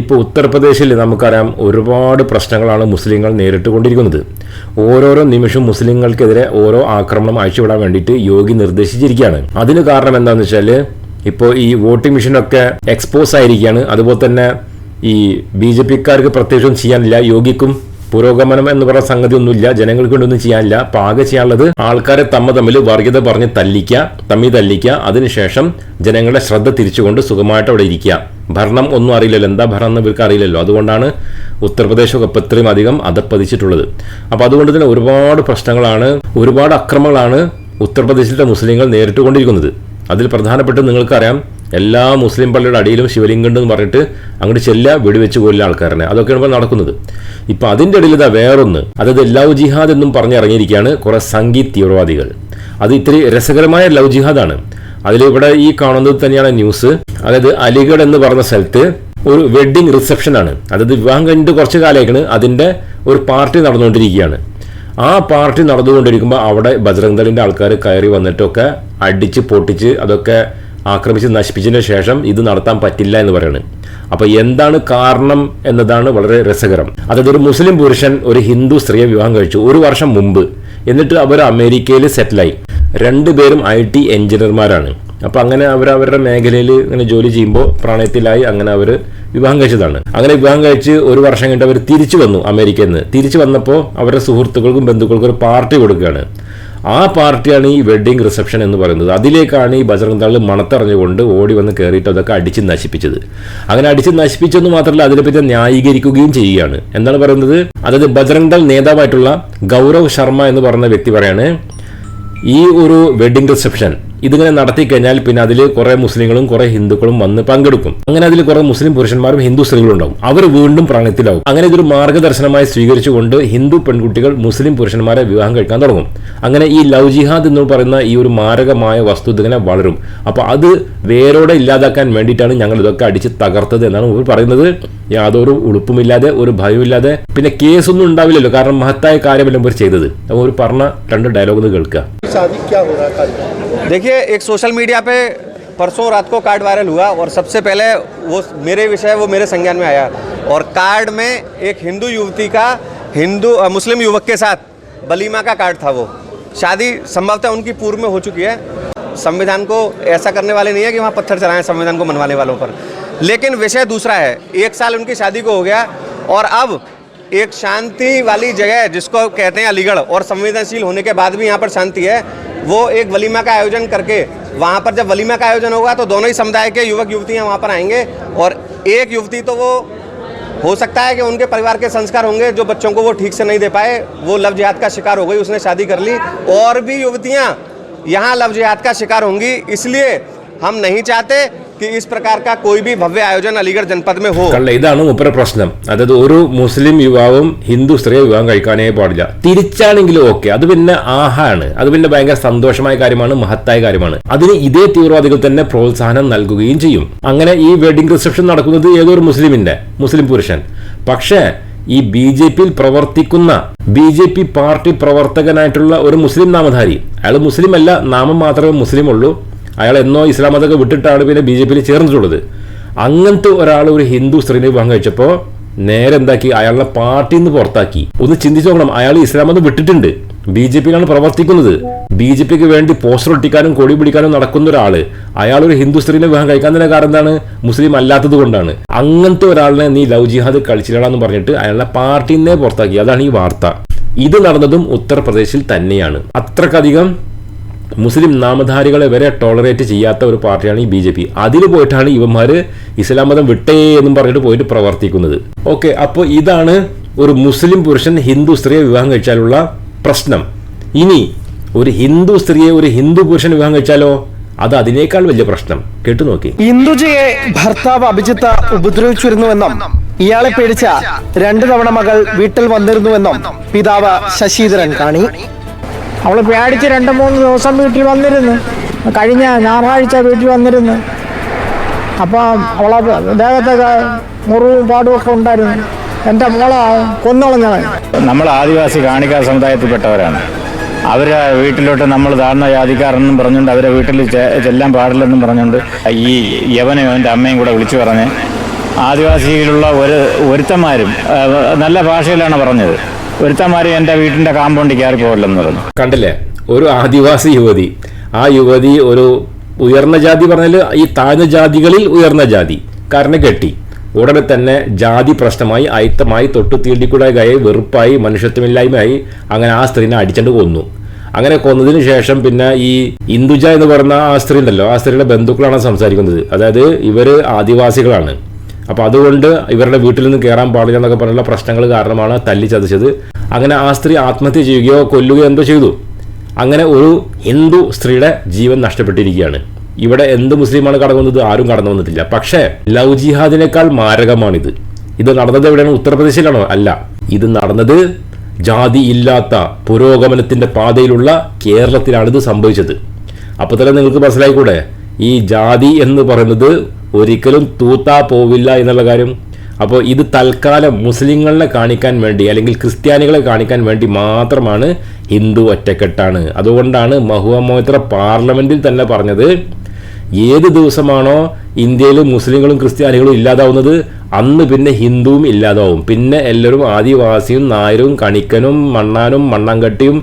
ഇപ്പോൾ ഉത്തർപ്രദേശിൽ നമുക്കറിയാം ഒരുപാട് പ്രശ്നങ്ങളാണ് മുസ്ലിങ്ങൾ നേരിട്ട് കൊണ്ടിരിക്കുന്നത് ഓരോരോ നിമിഷം മുസ്ലിങ്ങൾക്കെതിരെ ഓരോ ആക്രമണം അഴിച്ചുവിടാൻ വേണ്ടിയിട്ട് യോഗി നിർദ്ദേശിച്ചിരിക്കുകയാണ്. അതിന് കാരണം എന്താണെന്ന് വെച്ചാൽ ഇപ്പോൾ ഈ വോട്ടിംഗ് മെഷീനൊക്കെ എക്സ്പോസ് ആയിരിക്കുകയാണ്. അതുപോലെ തന്നെ ഈ ബി ജെ പിക്കാർക്ക് പ്രത്യേകിച്ചും ചെയ്യാനില്ല. യോഗിക്കും പുരോഗമനം എന്ന് പറയുന്ന സംഗതി ഒന്നുമില്ല ജനങ്ങൾക്ക് വേണ്ടി ചെയ്യാനില്ല. അപ്പോൾ ചെയ്യാനുള്ളത് ആൾക്കാരെ തമ്മ തമ്മിൽ വർഗീയത പറഞ്ഞ് തല്ലിക്കുക തമ്മി തല്ലിക്കുക അതിനുശേഷം ജനങ്ങളുടെ ശ്രദ്ധ തിരിച്ചുകൊണ്ട് സുഖമായിട്ട് അവിടെ ഇരിക്കുക ഭരണം ഒന്നും അറിയില്ലല്ലോ. എന്താ ഭരണം എന്ന് ഇവർക്ക് അറിയില്ലല്ലോ. അതുകൊണ്ടാണ് ഉത്തർപ്രദേശൊക്കെ ഇപ്പം ഇത്രയും അധികം അതപ്പതിച്ചിട്ടുള്ളത് അപ്പോൾ അതുകൊണ്ട് തന്നെ ഒരുപാട് പ്രശ്നങ്ങളാണ് ഒരുപാട് അക്രമങ്ങളാണ് ഉത്തർപ്രദേശിലെ മുസ്ലിങ്ങൾ നേരിട്ടുകൊണ്ടിരിക്കുന്നത്. അതിൽ പ്രധാനപ്പെട്ട് നിങ്ങൾക്കറിയാം. എല്ലാ മുസ്ലിം പള്ളിയുടെ അടിയിലും ശിവലിംഗം എന്ന് പറഞ്ഞിട്ട് അങ്ങോട്ട് ചെല്ല വെടിവെച്ച് കൊല്ലുന്ന ആൾക്കാരനെ അതൊക്കെയാണ് ഇപ്പോൾ നടക്കുന്നത്. ഇപ്പം അതിന്റെ ഇടയിൽ ഇതാ വേറൊന്ന്. അതായത് ലവ് ജിഹാദ് എന്നും പറഞ്ഞിറങ്ങിയിരിക്കുകയാണ് കുറേ സംഗീത് തീവ്രവാദികൾ. അത് ഇത്തിരി രസകരമായ ലവ് ജിഹാദാണ്. അതിലിവിടെ ഈ കാണുന്നത് തന്നെയാണ് ന്യൂസ്. അതായത് അലിഗഡ് എന്ന് പറഞ്ഞ സ്ഥലത്ത് ഒരു വെഡ്ഡിംഗ് റിസപ്ഷൻ ആണ് അതായത് വിവാഹം കഴിഞ്ഞിട്ട് കുറച്ച് കാലമായിക്കാണ് അതിന്റെ ഒരു പാർട്ടി നടന്നുകൊണ്ടിരിക്കുകയാണ്. ആ പാർട്ടി നടന്നുകൊണ്ടിരിക്കുമ്പോൾ അവിടെ ബജ്രംഗ് ദളിന്റെ ആൾക്കാർ കയറി വന്നിട്ടൊക്കെ അടിച്ച് പൊട്ടിച്ച് അതൊക്കെ ആക്രമിച്ച് നശിപ്പിച്ചതിന് ശേഷം ഇത് നടത്താൻ പറ്റില്ല എന്ന് പറയുന്നത് അപ്പോൾ എന്താണ് കാരണം എന്നതാണ് വളരെ രസകരം. അതായത് ഒരു മുസ്ലിം പുരുഷൻ ഒരു ഹിന്ദു സ്ത്രീയെ വിവാഹം കഴിച്ചു ഒരു വർഷം മുമ്പ്. എന്നിട്ട് അവർ അമേരിക്കയിൽ സെറ്റിലായി. രണ്ടുപേരും ഐ ടി എഞ്ചിനീയർമാരാണ്. അപ്പോൾ അങ്ങനെ അവർ അവരുടെ മേഖലയിൽ ഇങ്ങനെ ജോലി ചെയ്യുമ്പോൾ പ്രണയത്തിലായി അങ്ങനെ അവർ വിവാഹം കഴിച്ചതാണ്. അങ്ങനെ വിവാഹം കഴിച്ച് ഒരു വർഷം കഴിഞ്ഞിട്ട് അവർ തിരിച്ചു വന്നു അമേരിക്കയിൽ നിന്ന്. തിരിച്ചു വന്നപ്പോൾ അവരുടെ സുഹൃത്തുക്കൾക്കും ബന്ധുക്കൾക്കും ഒരു പാർട്ടി കൊടുക്കുകയാണ്. ആ പാർട്ടിയാണ് ഈ വെഡ്ഡിംഗ് റിസപ്ഷൻ എന്ന് പറയുന്നത്. അതിലേക്കാണ് ഈ ബജറംഗ് ദൾ മണത്തറിഞ്ഞുകൊണ്ട് ഓടി വന്ന് കയറിയിട്ട് അതൊക്കെ അടിച്ച് നശിപ്പിച്ചത്. അങ്ങനെ അടിച്ച് നശിപ്പിച്ചെന്ന് മാത്രമല്ല അതിനെപ്പറ്റി ന്യായീകരിക്കുകയും ചെയ്യുകയാണ്. എന്താണ് പറയുന്നത്? അതായത് ബജറംഗ് ദൾ നേതാവായിട്ടുള്ള ഗൗരവ് ശർമ്മ എന്ന് പറയുന്ന വ്യക്തി പറയാണ് ഈ ഒരു വെഡ്ഡിംഗ് റിസപ്ഷൻ ഇതിങ്ങനെ നടത്തി കഴിഞ്ഞാൽ പിന്നെ അതിൽ കുറെ മുസ്ലിങ്ങളും കുറെ ഹിന്ദുക്കളും വന്ന് പങ്കെടുക്കും. അങ്ങനെ അതിൽ കുറെ മുസ്ലിം പുരുഷന്മാരും ഹിന്ദു സ്ത്രീകളും ഉണ്ടാവും അവർ വീണ്ടും പ്രണയത്തിലാവും അങ്ങനെ ഇതൊരു മാർഗദർശനമായി സ്വീകരിച്ചുകൊണ്ട് ഹിന്ദു പെൺകുട്ടികൾ മുസ്ലിം പുരുഷന്മാരെ വിവാഹം കഴിക്കാൻ തുടങ്ങും. അങ്ങനെ ഈ ലവ് ജിഹാദ് എന്ന് പറയുന്ന ഈ ഒരു മാരകമായ വസ്തു ഇതിങ്ങനെ വളരും. അപ്പോൾ അത് വേരോടെ ഇല്ലാതാക്കാൻ വേണ്ടിയിട്ടാണ് ഞങ്ങൾ ഇതൊക്കെ അടിച്ച് തകർത്തത് എന്നാണ് ഇവർ പറയുന്നത്. യാതൊരു ഉളുപ്പുമില്ലാതെ ഒരു ഭയമില്ലാതെ പിന്നെ കേസൊന്നും ഉണ്ടാവില്ലല്ലോ. കാരണം മഹത്തായ കാര്യമല്ല ഇവർ ചെയ്തത്. അപ്പോൾ ഒരു പറഞ്ഞ രണ്ട് ഡയലോഗ് കേൾക്കുക. देखिए, एक सोशल मीडिया पे परसों रात को कार्ड वायरल हुआ और सबसे पहले वो मेरे विषय वो मेरे संज्ञान में आया। और कार्ड में एक हिंदू युवती का, हिंदू मुस्लिम युवक के साथ बलीमा का कार्ड था वो। शादी संभवतः उनकी पूर्व में हो चुकी है। संविधान को ऐसा करने वाले नहीं है कि वहाँ पत्थर चलाएँ संविधान को मनवाने वालों पर। लेकिन विषय दूसरा है, एक साल उनकी शादी को हो गया और अब एक शांति वाली जगह है, जिसको कहते हैं अलीगढ़, और संवेदनशील होने के बाद भी यहाँ पर शांति है। वो एक वलीमा का आयोजन करके, वहाँ पर जब वलीमा का आयोजन होगा तो दोनों ही समुदाय के युवक युवतियाँ वहाँ पर आएँगे, और एक युवती तो वो, हो सकता है कि उनके परिवार के संस्कार होंगे, जो बच्चों को वो ठीक से नहीं दे पाए। वो लव जिहाद का शिकार हो गई, उसने शादी कर ली, और भी युवतियाँ, यहाँ लव जिहाद का शिकार होंगी। इसलिए हम नहीं चाहते कि इस प्रकार का कोई भी भव्य आयोजन अलीगढ़ जनपद में हो കള്ള ഇതാണ് മുപ്പര പ്രശ്നം അതായത് ഒരു മുസ്ലിം യുവാവും ഹിന്ദു സ്ത്രീയെ വിവാഹം കഴിക്കാനേ പാടില്ല തിരിച്ചാണെങ്കിലും ഓക്കെ അത് പിന്നെ ആഹാണ് അത് പിന്നെ ഭയങ്കര സന്തോഷമായ കാര്യമാണ് മഹത്തായ കാര്യമാണ് അതിന് ഇതേ തീവ്രവാദികൾ തന്നെ പ്രോത്സാഹനം നൽകുകയും ചെയ്യും അങ്ങനെ ഈ വെഡിങ് റിസപ്ഷൻ നടക്കുന്നത് ഏതോ ഒരു മുസ്ലിമിന്റെ മുസ്ലിം പുരുഷൻ പക്ഷേ ഈ ബി ജെ പിയിൽ പ്രവർത്തിക്കുന്ന ബി ജെ പി പാർട്ടി പ്രവർത്തകനായിട്ടുള്ള ഒരു മുസ്ലിം നാമധാരി അയാൾ മുസ്ലിം അല്ല നാമം മാത്രമേ മുസ്ലിം ഉള്ളൂ അയാൾ എന്നോ ഇസ്ലാം മതമൊക്കെ വിട്ടിട്ടാണ് പിന്നെ ബി ജെ പിയിൽ ചേർന്നിട്ടുള്ളത്. അങ്ങനത്തെ ഒരാൾ ഒരു ഹിന്ദു സ്ത്രീനെ വിവാഹം കഴിച്ചപ്പോൾ നേരെ എന്താക്കി? അയാളുടെ പാർട്ടിയിൽ നിന്ന് പുറത്താക്കി. ഒന്ന് ചിന്തിച്ചു നോക്കണം. അയാൾ ഇസ്ലാം മതം വിട്ടിട്ടുണ്ട്. ബി ജെ പിയിലാണ് പ്രവർത്തിക്കുന്നത്. ബി ജെ പിക്ക് വേണ്ടി പോസ്റ്റർ ഒട്ടിക്കാനും കൊടി പിടിക്കാനും നടക്കുന്ന ഒരാൾ അയാൾ ഒരു ഹിന്ദു സ്ത്രീനെ വിവാഹം കഴിക്കാൻ തന്നെ കാരണം എന്താണ്? മുസ്ലിം അല്ലാത്തത് കൊണ്ടാണ്. അങ്ങനത്തെ ഒരാളിനെ നീ ലവ് ജിഹാദ് കളിച്ചില്ലാന്ന് പറഞ്ഞിട്ട് അയാളുടെ പാർട്ടിയിൽ നിന്നേ പുറത്താക്കി. അതാണ് ഈ വാർത്ത. ഇത് നടന്നതും ഉത്തർപ്രദേശിൽ തന്നെയാണ്. അത്രക്കധികം മുസ്ലിം നാമധാരികളെ വരെ ടോളറേറ്റ് ചെയ്യാത്ത ഒരു പാർട്ടിയാണ് ഈ ബി ജെ പി. അതിൽ പോയിട്ടാണ് ഇവന്മാർ ഇസ്ലാം മതം വിട്ടേ എന്നും പറഞ്ഞിട്ട് പോയിട്ട് പ്രവർത്തിക്കുന്നത്. ഓക്കെ അപ്പോൾ ഇതാണ് ഒരു മുസ്ലിം പുരുഷൻ ഹിന്ദു സ്ത്രീയെ വിവാഹം കഴിച്ചാലുള്ള പ്രശ്നം. ഇനി ഒരു ഹിന്ദു സ്ത്രീയെ ഒരു ഹിന്ദു പുരുഷൻ വിവാഹം കഴിച്ചാലോ? അത് അതിനേക്കാൾ വലിയ പ്രശ്നം. കേട്ടു നോക്കി. ഇന്ദുജയെ ഭർത്താവ് അഭിജിത്ത് ഉപദ്രവിച്ചിരുന്നുവെന്നും ഇയാളെ പേടിച്ച രണ്ടു തവണ മകൾ വീട്ടിൽ വന്നിരുന്നുവെന്നും പിതാവ് ശശീധരൻ കാണി. അവൾ പേടിച്ച് രണ്ട് മൂന്ന് ദിവസം വീട്ടിൽ വന്നിരുന്നു. കഴിഞ്ഞ ഞായറാഴ്ച വീട്ടിൽ വന്നിരുന്നു. അപ്പോൾ അവളെ ദേഹത്തൊക്കെ മുറിവും പാടും ഒക്കെ ഉണ്ടായിരുന്നു. എന്റെ മോളെ കൊന്നുകളഞ്ഞത് നമ്മൾ ആദിവാസി കാണിക്കാർ സമുദായത്തിൽപ്പെട്ടവരാണ്. അവരെ വീട്ടിലോട്ട് നമ്മൾ താഴ്ന്ന ജാതിക്കാരെന്നും പറഞ്ഞുകൊണ്ട് അവരെ വീട്ടിൽ ചെല്ലാൻ പാടില്ലെന്നും പറഞ്ഞുകൊണ്ട് ഈ യവനും അവന്റെ അമ്മയും കൂടെ വിളിച്ചു പറഞ്ഞ് ആദിവാസിയിലുള്ള ഒരു ഒരുത്തന്മാരും നല്ല ഭാഷയിലാണ് പറഞ്ഞത്. ഒരുത്തന്മാരും എന്റെ വീട്ടിന്റെ കാമ്പൗണ്ടിൽ കയറി പോകില്ലെന്ന് പറഞ്ഞു. കണ്ടില്ലേ? ഒരു ആദിവാസി യുവതി. ആ യുവതി ഒരു ഉയർന്ന ജാതി പറഞ്ഞാൽ ഈ താഴ്ന്ന ജാതികളിൽ ഉയർന്ന ജാതി. കാരണം കെട്ടി. ഉടനെ തന്നെ ജാതി പ്രശ്നമായി അയിത്തമായി തൊട്ടു തീണ്ടിക്കൂടായി വെറുപ്പായി മനുഷ്യത്വമില്ലായ്മയായി അങ്ങനെ ആ സ്ത്രീനെ അടിച്ചണ്ട് കൊന്നു. അങ്ങനെ കൊന്നതിന് ശേഷം പിന്നെ ഈ ഇന്ദുജ എന്ന് പറഞ്ഞ ആ സ്ത്രീ ഉണ്ടല്ലോ ആ സ്ത്രീയുടെ ബന്ധുക്കളാണ് സംസാരിക്കുന്നത്. അതായത് ഇവർ ആദിവാസികളാണ്. അപ്പൊ അതുകൊണ്ട് ഇവരുടെ വീട്ടിൽ നിന്ന് കയറാൻ പാടില്ല എന്നൊക്കെ പറഞ്ഞുള്ള പ്രശ്നങ്ങൾ കാരണമാണ് തല്ലി ചതച്ചത്. അങ്ങനെ ആ സ്ത്രീ ആത്മഹത്യ ചെയ്യുകയോ കൊല്ലുകയോ എന്തോ ചെയ്തു. അങ്ങനെ ഒരു ഹിന്ദു സ്ത്രീയുടെ ജീവൻ നഷ്ടപ്പെട്ടിരിക്കുകയാണ്. ഇവിടെ എന്ത് മുസ്ലിമാണ് കടന്നു വന്നത്? ആരും കടന്നു വന്നിട്ടില്ല. പക്ഷേ ലവ് ജിഹാദിനേക്കാൾ മാരകമാണിത്. ഇത് നടന്നത് എവിടെയാണ്? ഉത്തർപ്രദേശിലാണോ? അല്ല. ഇത് നടന്നത് ജാതി ഇല്ലാത്ത പുരോഗമനത്തിന്റെ പാതയിലുള്ള കേരളത്തിലാണ് ഇത് സംഭവിച്ചത്. അപ്പോൾ തന്നെ നിങ്ങൾക്ക് മനസ്സിലായിക്കൂടെ? ഈ ജാതി എന്ന് പറയുന്നത് ഒരിക്കലും തൂത്താ പോവില്ല എന്നുള്ള കാര്യം. അപ്പോൾ ഇത് തൽക്കാലം മുസ്ലിങ്ങളെ കാണിക്കാൻ വേണ്ടി അല്ലെങ്കിൽ ക്രിസ്ത്യാനികളെ കാണിക്കാൻ വേണ്ടി മാത്രമാണ് ഹിന്ദു ഒറ്റക്കെട്ടാണ്. അതുകൊണ്ടാണ് മഹുവ മോത്ര പാർലമെന്റിൽ തന്നെ പറഞ്ഞത് ഏത് ദിവസമാണോ ഇന്ത്യയിൽ മുസ്ലിങ്ങളും ക്രിസ്ത്യാനികളും ഇല്ലാതാവുന്നത് അന്ന് പിന്നെ ഹിന്ദുവും ഇല്ലാതാവും. പിന്നെ എല്ലാവരും ആദിവാസിയും നായരും കണിക്കനും മണ്ണാനും മണ്ണാങ്കട്ടിയും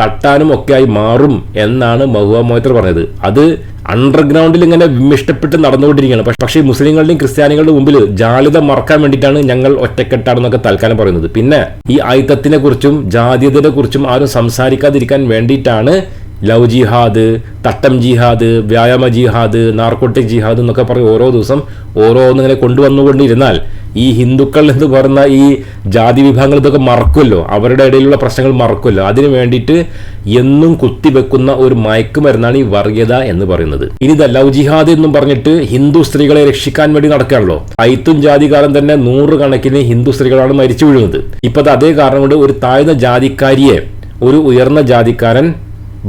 തട്ടാനും ഒക്കെയായി മാറും എന്നാണ് മഹുവ മൊയ്ത്ര പറഞ്ഞത്. അത് അണ്ടർഗ്രൗണ്ടിൽ ഇങ്ങനെ വിമിഷ്ടപ്പെട്ട് നടന്നുകൊണ്ടിരിക്കുകയാണ്. പക്ഷെ മുസ്ലിങ്ങളുടെയും ക്രിസ്ത്യാനികളുടെ മുമ്പിൽ ജാളിത മറക്കാൻ വേണ്ടിയിട്ടാണ് ഞങ്ങൾ ഒറ്റക്കെട്ടാണെന്നൊക്കെ തൽക്കാലം പറയുന്നത്. പിന്നെ ഈ ആയുധത്തിനെ കുറിച്ചും ജാതീയതയെ കുറിച്ചും ആരും സംസാരിക്കാതിരിക്കാൻ വേണ്ടിയിട്ടാണ് ലവ് ജിഹാദ് തട്ടം ജിഹാദ് വ്യായാമ ജിഹാദ് നാർക്കോട്ടിക് ജിഹാദ് എന്നൊക്കെ പറഞ്ഞ് ഓരോ ദിവസം ഓരോന്നിങ്ങനെ കൊണ്ടുവന്നുകൊണ്ടിരുന്നാൽ ഈ ഹിന്ദുക്കൾ എന്ന് പറയുന്ന ഈ ജാതി വിഭാഗങ്ങൾ ഇതൊക്കെ മറക്കുമല്ലോ. അവരുടെ ഇടയിലുള്ള പ്രശ്നങ്ങൾ മറക്കുമല്ലോ. അതിനു വേണ്ടിയിട്ട് എന്നും കുത്തിവെക്കുന്ന ഒരു മയക്കുമരുന്നാണ് ഈ വർഗീയത എന്ന് പറയുന്നത്. ഇനി ഇത് ലവ് ജിഹാദ് എന്നും പറഞ്ഞിട്ട് ഹിന്ദു സ്ത്രീകളെ രക്ഷിക്കാൻ വേണ്ടി നടക്കുകയാണല്ലോ. ഐത്തും ജാതികാലം തന്നെ നൂറുകണക്കിന് ഹിന്ദു സ്ത്രീകളാണ് മരിച്ചു വീഴുന്നത്. ഇപ്പൊ അത് അതേ കാരണം കൊണ്ട് ഒരു താഴ്ന്ന ജാതിക്കാരിയെ ഒരു ഉയർന്ന ജാതിക്കാരൻ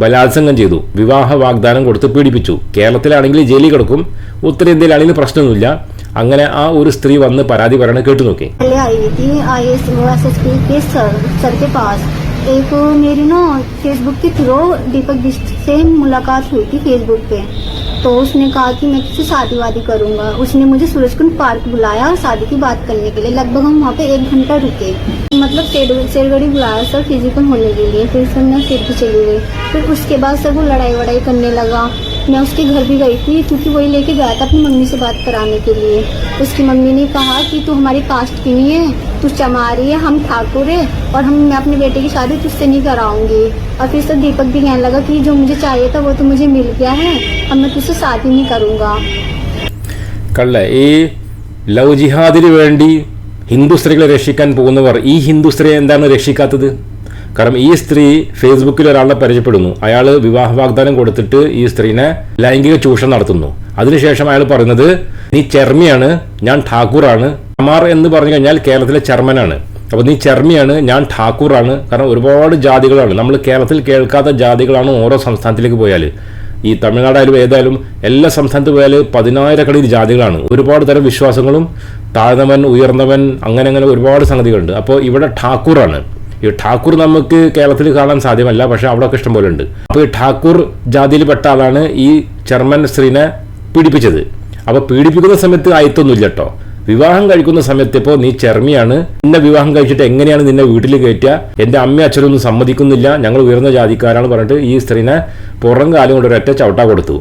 ബലാത്സംഗം ചെയ്തു. വിവാഹ വാഗ്ദാനം കൊടുത്ത് പീഡിപ്പിച്ചു. കേരളത്തിലാണെങ്കിൽ ജയിലിൽ കിടക്കും. ഉത്തരേന്ത്യയിലാണെങ്കിൽ പ്രശ്നമൊന്നുമില്ല. അങ്ങനെ ആ ഒരു സ്ത്രീ വന്ന് പരാതി പറയണ കേട്ടു നോക്കി पहले आई हुई थी I S S S P के सर सर के पास एक मेरी ना फेसबुक के थ्रू दीपक बिष्ट से मुलाकात हुई थी फेसबुक पे तो उसने कहा कि मैं किसी शादी वादी करूंगा उसने मुझे सूरजकुंड पार्क बुलाया और शादी की बात करने के लिए लगभग हम वहाँ पे एक घंटा रुके मतलब शेर- शेरगढ़ी बुलाया सर फिजिकल होने के लिए फिर सर मैं फिर भी चली गई फिर उसके बाद सर वो लड़ाई वड़ाई करने लगा मैं उसके घर भी गई थी क्योंकि वही लेके गया था अपनी मम्मी से बात कराने के लिए उसकी मम्मी ने कहा कि तू हमारी कास्ट की नहीं है तू चमारी है हम ठाकुर है और हम मैं अपने बेटे की शादी तुझसे नहीं कराऊंगी और फिर सर दीपक भी कहने लगा कि जो मुझे चाहिए था वो तो मुझे मिल गया है अब मैं तुझसे शादी नहीं करूंगा കള്ള ഈ ലവ് ജിഹാദിന് വേണ്ടി ഹിന്ദു സ്ത്രീകളെ രക്ഷിക്കാൻ പോകുന്നവർ ഈ ഹിന്ദു സ്ത്രീയെ എന്താണ് രക്ഷിക്കാത്തത് കാരണം ഈ സ്ത്രീ ഫേസ്ബുക്കിൽ ഒരാളെ പരിചയപ്പെടുന്നു. അയാൾ വിവാഹ വാഗ്ദാനം കൊടുത്തിട്ട് ഈ സ്ത്രീനെ ലൈംഗിക ചൂഷണം നടത്തുന്നു. അതിനുശേഷം അയാൾ പറയുന്നത് നീ ചെർമിയാണ് ഞാൻ ഠാക്കൂറാണ്. അമാർ എന്ന് പറഞ്ഞു കഴിഞ്ഞാൽ കേരളത്തിലെ ചെർമനാണ് അപ്പോൾ നീ ചെർമിയാണ് ഞാൻ ഠാക്കൂറാണ്. കാരണം ഒരുപാട് ജാതികളാണ്. നമ്മൾ കേരളത്തിൽ കേൾക്കാത്ത ജാതികളാണ് ഓരോ സംസ്ഥാനത്തിലേക്ക് പോയാൽ ഈ തമിഴ്നാടായാലും ഏതായാലും എല്ലാ സംസ്ഥാനത്ത് പോയാൽ പതിനായിരക്കണക്കിന് ജാതികളാണ്. ഒരുപാട് തരം വിശ്വാസങ്ങളും താഴ്ന്നവൻ ഉയർന്നവൻ അങ്ങനെ അങ്ങനെ ഒരുപാട് സംഗതികളുണ്ട്. അപ്പോൾ ഇവിടെ ഠാക്കൂറാണ്. ഈ ഠാക്കൂർ നമുക്ക് കേരളത്തിൽ കാണാൻ സാധ്യമല്ല പക്ഷെ അവിടെയൊക്കെ ഇഷ്ടം പോലെ ഉണ്ട്. അപ്പോൾ ഈ ഠാക്കൂർ ജാതിയിൽപ്പെട്ട ആളാണ് ഈ ചെർമൻ സ്ത്രീനെ പീഡിപ്പിച്ചത്. അപ്പോൾ പീഡിപ്പിക്കുന്ന സമയത്ത് ആയിത്തൊന്നുമില്ല കേട്ടോ. വിവാഹം കഴിക്കുന്ന സമയത്ത് ഇപ്പോൾ നീ ചെർമിയാണ് നിന്നെ വിവാഹം കഴിച്ചിട്ട് എങ്ങനെയാണ് നിന്നെ വീട്ടിൽ കയറ്റുക? എന്റെ അമ്മയും അച്ഛനൊന്നും സമ്മതിക്കുന്നില്ല ഞങ്ങൾ ഉയർന്ന ജാതിക്കാരാണ് പറഞ്ഞിട്ട് ഈ സ്ത്രീനെ പുറം കാലം കൊണ്ട് ഒരൊറ്റ ചവിട്ട കൊടുത്തു.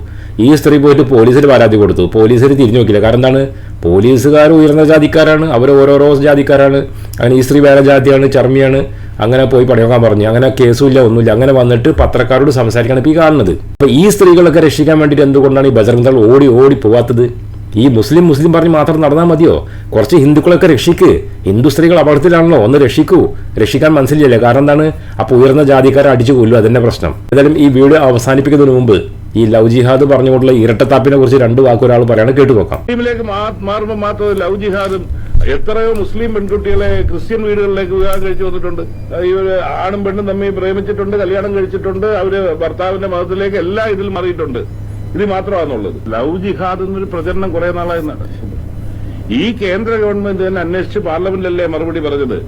ഈ സ്ത്രീ പോയിട്ട് പോലീസിൽ പരാതി കൊടുത്തു. പോലീസിൽ തിരിഞ്ഞു നോക്കില്ല കാരണം എന്താണ്? പോലീസുകാർ ഉയർന്ന ജാതിക്കാരാണ് അവർ ഓരോരോ ജാതിക്കാരാണ്. അങ്ങനെ ഈ സ്ത്രീ വേറെ ജാതിയാണ് ചർമ്മിയാണ് അങ്ങനെ പോയി പണിയൊക്കാൻ പറഞ്ഞു. അങ്ങനെ കേസുമില്ല ഒന്നുമില്ല. അങ്ങനെ വന്നിട്ട് പത്രക്കാരോട് സംസാരിക്കണം ഇപ്പോൾ ഈ കാണുന്നത്. അപ്പോൾ ഈ സ്ത്രീകളൊക്കെ രക്ഷിക്കാൻ വേണ്ടിയിട്ട് എന്തുകൊണ്ടാണ് ഈ ബജറംഗ് ദൾ ഓടി ഓടി പോവാത്തത്? ഈ മുസ്ലിം മുസ്ലിം പറഞ്ഞ് മാത്രം നടന്നാൽ മതിയോ? കുറച്ച് ഹിന്ദുക്കളൊക്കെ രക്ഷിക്ക്. ഹിന്ദു സ്ത്രീകൾ അപകടത്തിലാണല്ലോ ഒന്ന് രക്ഷിക്കൂ. രക്ഷിക്കാൻ മനസ്സിലില്ല കാരണം എന്താണ്? അപ്പോൾ ഉയർന്ന ജാതിക്കാരെ അടിച്ചു കൊല്ലും അതിന്റെ പ്രശ്നം. ഏതായാലും ഈ വീഡിയോ അവസാനിപ്പിക്കുന്നതിന് മുമ്പ് ഈ ലവ് ജിഹാദ് പറഞ്ഞുകൊണ്ടുള്ള ഇരട്ടത്താപ്പിനെ കുറിച്ച് രണ്ട് വാക്കൊരാൾ പറയാണ് കേട്ടു നോക്കാം. മുസ്ലിമിലേക്ക് മാറുമ്പോൾ മാത്രം ലവ് ജിഹാദും എത്രയോ മുസ്ലിം പെൺകുട്ടികളെ ക്രിസ്ത്യൻ വീടുകളിലേക്ക് വിവാഹം കഴിച്ചു വന്നിട്ടുണ്ട്. ഈ ആണും പെണ്ണും തമ്മിൽ പ്രേമിച്ചിട്ടുണ്ട് കല്യാണം കഴിച്ചിട്ടുണ്ട്. അവർ ഭർത്താവിന്റെ മതത്തിലേക്ക് എല്ലാം ഇതിൽ മാറിയിട്ടുണ്ട്. ഇത് മാത്രമാണുള്ളത്. ലവ് ജിഹാദ് എന്നൊരു പ്രചരണം കുറെ നാളായി ഈ കേന്ദ്ര ഗവൺമെന്റ് തന്നെ അന്വേഷിച്ച് പാർലമെന്റിലല്ലേ മറുപടി പറഞ്ഞത്?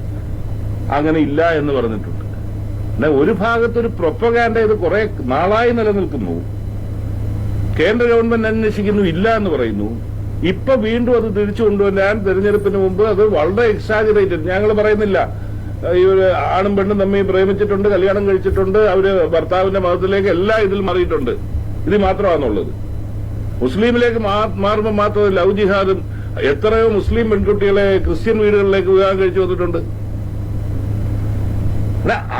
അങ്ങനെ ഇല്ല എന്ന് പറഞ്ഞിട്ടുണ്ട്. എന്നാൽ ഒരു ഭാഗത്തൊരു പ്രൊപ്പഗാൻഡ ഇത് കുറെ നാളായി നിലനിൽക്കുന്നു. കേന്ദ്ര ഗവൺമെന്റ് അന്വേഷിക്കുന്നു ഇല്ല എന്ന് പറയുന്നു. ഇപ്പൊ വീണ്ടും അത് തിരിച്ചു കൊണ്ടുവരാൻ തെരഞ്ഞെടുപ്പിന് മുമ്പ് അത് വളരെ എക്സാജറേറ്റഡ് ഞങ്ങൾ പറയുന്നില്ല. ഈ ഒരു ആണും പെണ്ണും തമ്മിൽ പ്രേമിച്ചിട്ടുണ്ട് കല്യാണം കഴിച്ചിട്ടുണ്ട് അവർ ഭർത്താവിന്റെ മതത്തിലേക്ക് എല്ലാം ഇതിൽ മാറിയിട്ടുണ്ട്. ഇത് മാത്രമാണുള്ളത്. മുസ്ലിമിലേക്ക് മാറുമ്പോൾ മാത്രം ലവ് ജിഹാദും എത്രയോ മുസ്ലിം പെൺകുട്ടികളെ ക്രിസ്ത്യൻ വീടുകളിലേക്ക് വിവാഹം കഴിച്ചു വന്നിട്ടുണ്ട്.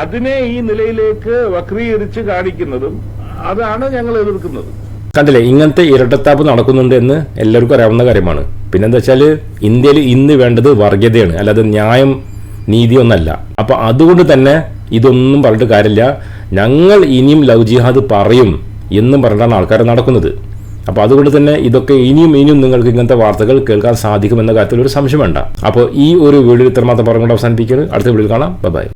അതിനെ ഈ നിലയിലേക്ക് വക്രീകരിച്ച് കാണിക്കുന്നതും അതാണ് ഞങ്ങൾ എതിർക്കുന്നത്. കണ്ടില്ലേ ഇങ്ങനത്തെ ഇരട്ടത്താപ്പ് നടക്കുന്നുണ്ട് എന്ന് എല്ലാവർക്കും അറിയാവുന്ന കാര്യമാണ്. പിന്നെന്താ വെച്ചാൽ ഇന്ത്യയിൽ ഇന്ന് വേണ്ടത് വർഗീയതയാണ് അല്ലാതെ ന്യായം നീതിയൊന്നല്ല. അപ്പോൾ അതുകൊണ്ട് തന്നെ ഇതൊന്നും പറഞ്ഞിട്ട് കാര്യമില്ല. ഞങ്ങൾ ഇനിയും ലവ് ജിഹാദ് പറയും എന്നും പറഞ്ഞിട്ടാണ് ആൾക്കാർ നടക്കുന്നത്. അപ്പോൾ അതുകൊണ്ട് തന്നെ ഇതൊക്കെ ഇനിയും ഇനിയും നിങ്ങൾക്ക് ഇങ്ങനത്തെ വാർത്തകൾ കേൾക്കാൻ സാധിക്കുമെന്ന കാര്യത്തിൽ ഒരു സംശയം വേണ്ട. അപ്പോൾ ഈ ഒരു വീഡിയോ ഇത്രമാത്രം പറഞ്ഞുകൊണ്ട് അവസാനിപ്പിക്കുന്നത് അടുത്ത വീഡിയോ കാണാം. ബൈ.